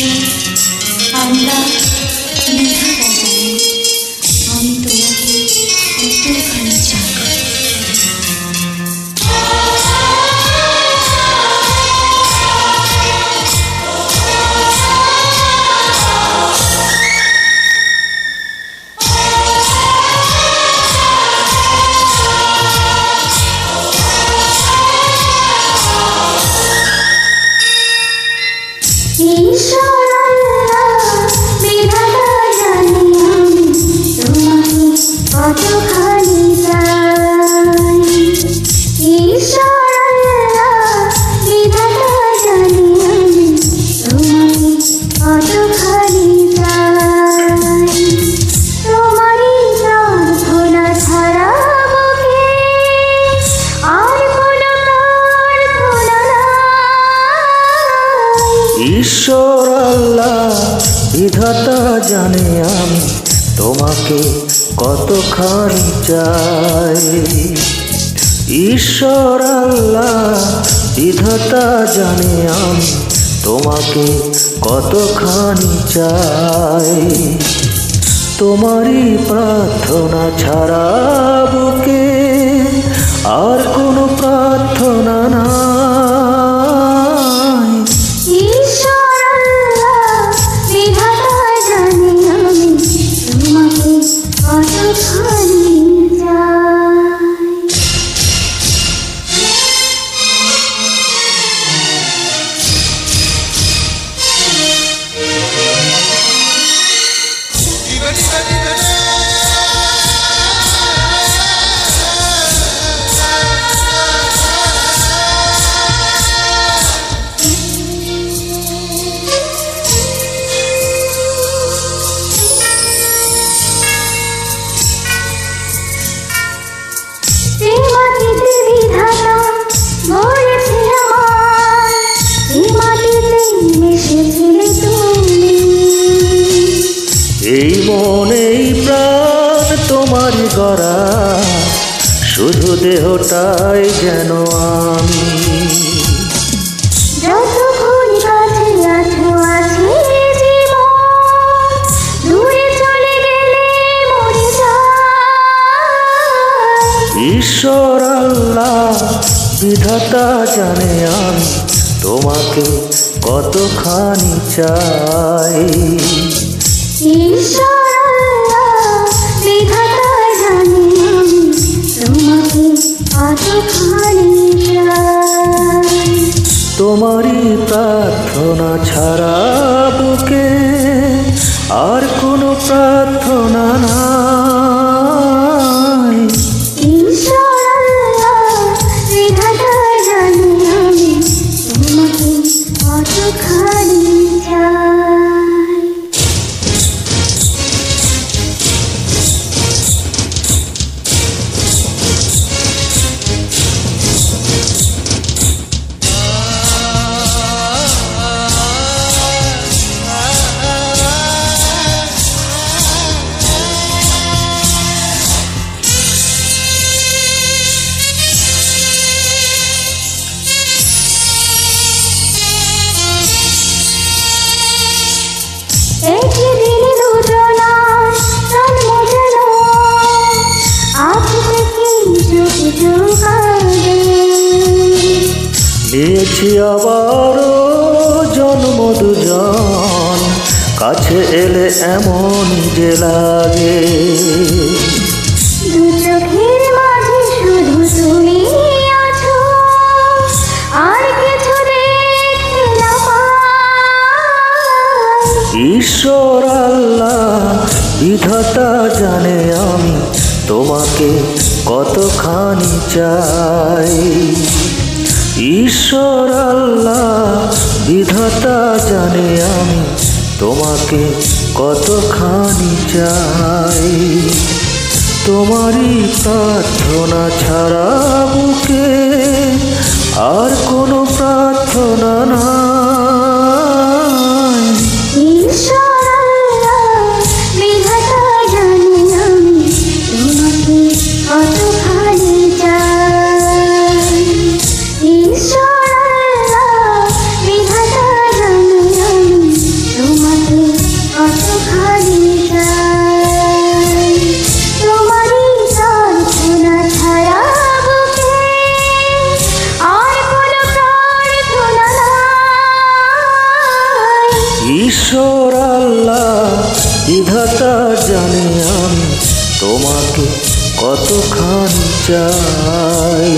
truth. I'm not. জানে আমি তোমাকে কতখানি চাই। ঈশ্বর আল্লাহ বিধাতা জানে আমি তোমাকে কতখানি চাই। তোমারই প্রার্থনা ছাড়া বুকে আর এই মন এই প্রাণ তোমার গড়া। শুধু দেহটাই যেন আমি। ঈশ্বর আল্লাহ বিধাতা জানে আমি তোমাকে কতখানি চাই। তোমারই প্রার্থনা ছাড়া বুকে আর কোনো প্রার্থনা নাই। যুগ যুগাবে নিয়েছি আবারও জন্ম দুজন কাছে এলে এমন যে লাগে। দু চোখের মাঝে শুধু তুমি ঈশ্বর আল্লাহ বিধাতা জানে আমি তোমাকে। কতখানি চাই? ঈশ্বর আল্লাহ, বিধাতা জানে আমি তোমাকে কতখানি চাই। তোমারই প্রার্থনা ছাড়া বুকে আর কোনো প্রার্থনা নাই। বিধাতা জানে আমি তোমাকে কতখানি চাই।